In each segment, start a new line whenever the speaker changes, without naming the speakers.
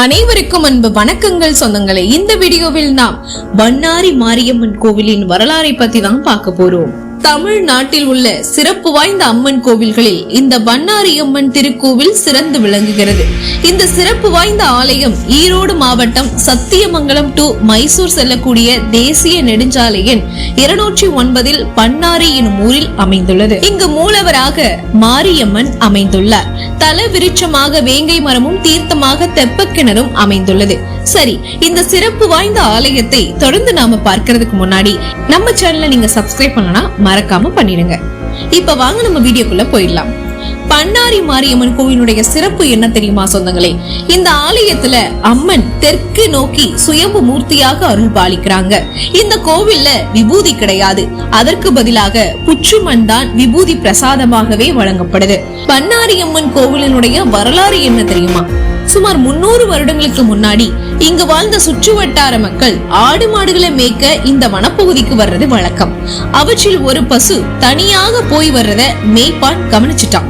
அனைவருக்கும் அன்பு வணக்கங்கள் சொந்தங்களே. இந்த வீடியோவில் நாம் பண்ணாரி மாரியம்மன் கோவிலின் வரலாறை பத்தி தான் பார்க்க போறோம். தமிழ்நாட்டில் உள்ள சிறப்பு வாய்ந்த அம்மன் கோவில்களில் இந்த வண்ணாரி அம்மன் திருக்கோவில் சிறந்து விளங்குகிறது. இந்த சிறப்பு வாய்ந்த ஆலயம் ஈரோடு மாவட்டம் சத்தியமங்கலம் டு மைசூர் செல்லக்கூடிய தேசிய நெடுஞ்சாலை எண் இருநூற்றி ஒன்பதில் பன்னாரி எனும் ஊரில் அமைந்துள்ளது. இங்கு மூலவராக மாரியம்மன் அமைந்துள்ளார். தல விருட்சமாக வேங்கை மரமும் தீர்த்தமாக தெப்பக்கிணறும் அமைந்துள்ளது. சரி இந்த சிறப்பு வாய்ந்த ஆலயத்தை தொடர்ந்து நாம பார்க்கறதுக்கு முன்னாடி நம்ம சேனலை நீங்க சப்ஸ்கிரைப் பண்ணனா மறக்காம பண்ணிடுங்க. இப்ப வாங்க நம்ம வீடியோக்குள்ள போயிடலாம். பண்ணாரி மாரியம்மன் கோவிலுடைய சிறப்பு என்ன தெரியுமா சொந்தங்களே? இந்த ஆலயத்துல அம்மன் தெற்கு நோக்கி சுயம்பு மூர்த்தியாக அருள் பாலிக்கிறாங்க. இந்த கோவில்ல விபூதி கிடையாது. அதற்கு பதிலாக புற்றுமண் தான் விபூதி பிரசாதமாகவே வழங்கப்படுது. பண்ணாரி அம்மன் கோவிலினுடைய வரலாறு என்ன தெரியுமா? சுமார் முன்னூறு வருடங்களுக்கு முன்னாடி இங்கு வாழ்ந்த சுற்று வட்டார மக்கள் ஆடு மாடுகளை மேய்க்க இந்த வனப்பகுதிக்கு வர்றது வழக்கம். அவற்றில் ஒரு பசு தனியாக போய் வர்றத மேய்ப்பான் கவனிச்சிட்டான்.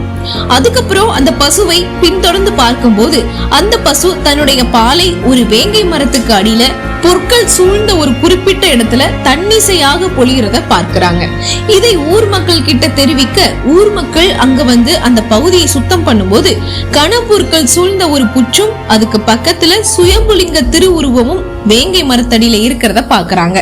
அதுக்கப்புறம் அந்த பசுவை பின்தொடர்ந்து பார்க்கும்போது அந்த பசு தன்னுடைய பாலை ஒரு வேங்கை மரத்துக்கு அடியில பொற்கள் சூழ்ந்த ஒரு குறிப்பிட்ட இடத்துல தன்னிசையாக பொழிகிறத பார்க்கிறாங்க. இதை ஊர் மக்கள் கிட்ட தெரிவிக்க ஊர் மக்கள் அங்க வந்து அந்த பகுதியை சுத்தம் பண்ணும்போது கணப்பொருட்கள் சூழ்ந்த ஒரு புற்றும் அதுக்கு பக்கத்துல சுயம்புலிங்க திருவுருவமும் வேங்கை மரத்தடியில இருக்கிறத பாக்குறாங்க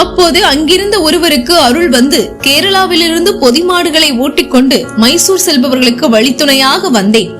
அப்போது அங்கிருந்த ஒருவருக்கு அருள் வந்து கேரளாவிலிருந்து பொதிமாடுகளை ஓட்டிக்கொண்டு மைசூர் செல்பவர்களுக்கு வழித்துணையாக வந்தேன்.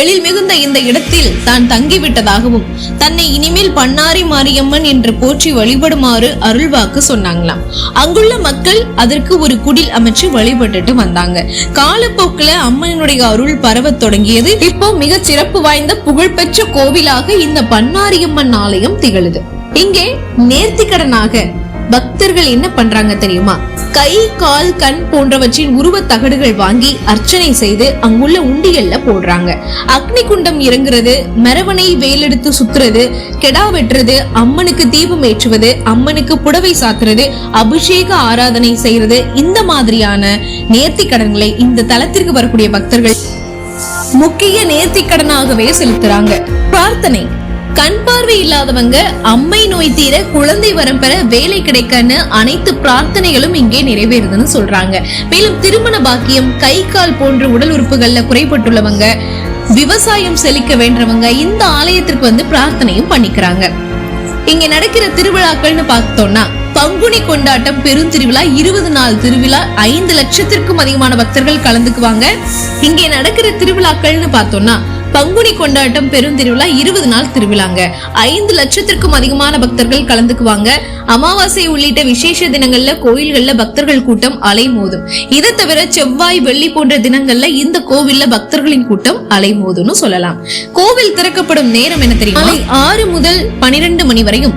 எழில் மிகுந்த இந்த இடத்தில் தான் தங்கிவிட்டதாகவும் தன்னை இனிமேல் பண்ணாரி மாரியம்மன் என்று போற்றி வழிபடுமாறு அருள்வாக்கு சொன்னாங்களாம். அங்குள்ள மக்கள் அதற்கு ஒரு குடில் அமைச்சு வழிபட்டுட்டு வந்தாங்க. காலப்போக்குல அம்மனுடைய அருள் பரவத் தொடங்கியது. இப்போ மிக சிறப்பு வாய்ந்த புகழ்பெற்ற கோவிலாக இந்த பன்னாரியம்மன் ஆலயம் திகழுது. இங்கே நேர்த்திக்கடனாக பக்தர்கள் என்ன பண்றாங்க தெரியுமா? கை கால் கண் போன்றவற்றின் உருவ தகடுகள் வாங்கி அர்ச்சனை செய்து அங்குள்ள உண்டியல்ல போடுறாங்க. அக்னி குண்டம் இறங்குறது மரவனை வேலெடுத்து சுத்துறது கெடா வெட்டுறது அம்மனுக்கு தீபம் ஏற்றுவது அம்மனுக்கு புடவை சாத்துறது அபிஷேக ஆராதனை செய்யறது இந்த மாதிரியான நேர்த்தி கடன்களை இந்த தலத்திற்கு வரக்கூடிய பக்தர்கள் முக்கிய நேர்த்திக்கடனாகவே செலுத்துறாங்க. பிரார்த்தனை. கண் பார்வை இல்லாதவங்க அம்மை நோய் தீர குழந்தை வரம் பெற வேலை கிடைக்கன்னு அனைத்து பிரார்த்தனைகளும் இங்கே நிறைவேறுதுன்னு சொல்றாங்க. மேலும் திருமண பாக்கியம் கை கால் போன்ற உடல் உறுப்புகள்ல குறைபட்டுள்ளவங்க விவசாயம் செழிக்க வேண்டவங்க இந்த ஆலயத்திற்கு வந்து பிரார்த்தனையும் பண்ணிக்கிறாங்க. இங்க நடக்கிற திருவிழாக்கள்னு பார்த்தோம்னா பங்குனி கொண்டாட்டம் பெருந்திருவிழா இருபது நாள் திருவிழா ஐந்து லட்சத்திற்கும் அதிகமான பக்தர்கள் கலந்துக்குவாங்க. இங்கே நடக்கிற திருவிழாக்கள்னு பார்த்தோம்னா பங்குனி கொண்டாட்டம் பெருந்திருவிழா இருபது நாள் திருவிழாங்க. ஐந்து லட்சத்திற்கும் அதிகமான பக்தர்கள் கலந்துக்குவாங்க. அமாவாசை உள்ளிட்ட விசேஷ தினங்கள்ல கோயில்கள்ல பக்தர்கள் கூட்டம் அலைமோதும். இதை தவிர செவ்வாய் வெள்ளி போன்ற தினங்கள்ல இந்த கோவில்ல பக்தர்களின் கூட்டம் அலைமோதும்னு சொல்லலாம். கோவில் திறக்கப்படும் நேரம் என்ன தெரியும்? மாலை ஆறு முதல் பனிரெண்டு மணி வரையும்.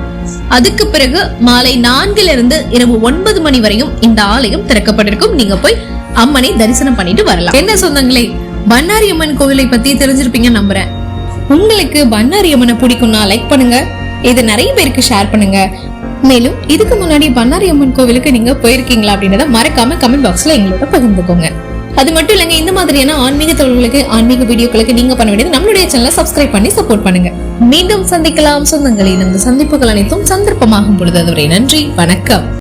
அதுக்கு பிறகு மாலை நான்கில இருந்து இரவு ஒன்பது மணி வரையும் இந்த ஆலயம் திறக்கப்பட்டிருக்கும். நீங்க போய் அம்மனை தரிசனம் பண்ணிட்டு வரலாம். என்ன சொந்தங்களே? பண்ணாரி அம்மன் கோவிலை பத்தி தெரிஞ்சிருப்பீங்க நம்புறேன். உங்களுக்கு பண்ணாரி அம்மனை பிடிக்கும்னா லைக் பண்ணுங்க. இது நிறைய பேருக்கு ஷேர் பண்ணுங்க. மேலும் இதுக்கு முன்னாடி பண்ணாரி அம்மன் கோவிலுக்கு நீங்க போயிருக்கீங்களா அப்படின்றத மறக்காம கமெண்ட் பாக்ஸ்ல எங்களோட பகிர்ந்துக்கோங்க. அது மட்டும் இல்லைங்க இந்த மாதிரியான ஆன்மீக தொழில்களுக்கு ஆன்மீக வீடியோக்களுக்கு நீங்க பண்ண வேண்டியது நம்மளுடைய சேனலை சப்ஸ்கிரைப் பண்ணி சப்போர்ட் பண்ணுங்க. மீண்டும் சந்திக்கலாம். சொந்தங்களின் இந்த சந்திப்புகள் அனைத்தும் சந்தர்ப்பமாகும் பொழுது அதுவரை நன்றி வணக்கம்.